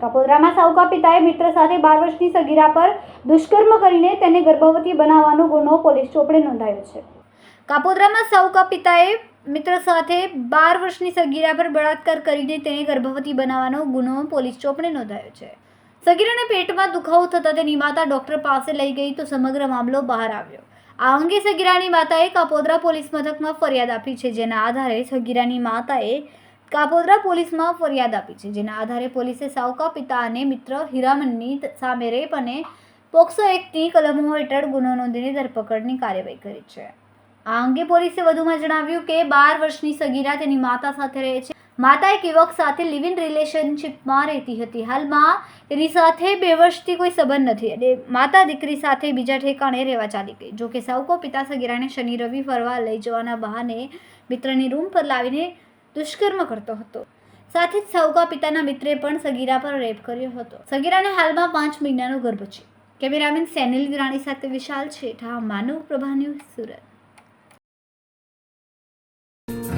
કપોદરામાં સાવકા પિતાએ મિત્ર સાથે બાર વર્ષની સગીરા પર દુષ્કર્મ કરીને તેને ગર્ભવતી બનાવવાનો ગુનો પોલીસ ચોપડે નોંધાયો છે. કાપોદરામાં સાવકા પિતાએ મિત્ર સાથે બાર વર્ષની સગીરા પર બળાત્કાર કરીને તેને ગર્ભવતી બનાવવાનો ગુનો પોલીસ ચોપડે નોંધાયો છે. સગીરાને પેટમાં દુખાવો થતાં તેની માતા ડોક્ટર પાસે લઈ ગઈ તો સમગ્ર મામલો બહાર આવ્યો. આ અંગે સગીરાની માતાએ કાપોદરા પોલીસ મથકમાં ફરિયાદ આપી છે, જેના આધારે સગીરાની માતાએ કાપોદરા પોલીસમાં ફરિયાદ આપી છે, જેના આધારે પોલીસે સાવકા પિતા અને મિત્ર હીરામનની સામે રેપ અને પોક્સો એક્ટની કલમો હેઠળ ગુનો નોંધીને ધરપકડની કાર્યવાહી કરી છે. આ અંગે પોલીસે વધુમાં જણાવ્યું કે બાર વર્ષની સગીરા તેની માતા સાથે રહે છે. માતા એક યુવક સાથે લિવ ઇન રિલેશનશિપમાં રહેતી હતી. હાલમાં તેની સાથે બે વર્ષથી કોઈ સંબંધ નથી. અને માતા દીકરી સાથે બીજા ઠેકાણે રહેવા ચાલી ગઈ. જોકે સૌકો પિતા સગીરાને શનિ, રવિ ફરવા લઈ જવાના બહાને મિત્રની રૂમ પર લાવીને દુષ્કર્મ કરતો હતો. સાથે જ સૌકા પિતાના મિત્રે પણ સગીરા પર રેપ કર્યો હતો. સગીરાને હાલમાં પાંચ મહિનાનો ગર્ભ છે. કેમેરામેન સેનિલ વિરાણી સાથે વિશાલ છેઠા, માનવ પ્રભા ન્યૂઝ સુરત.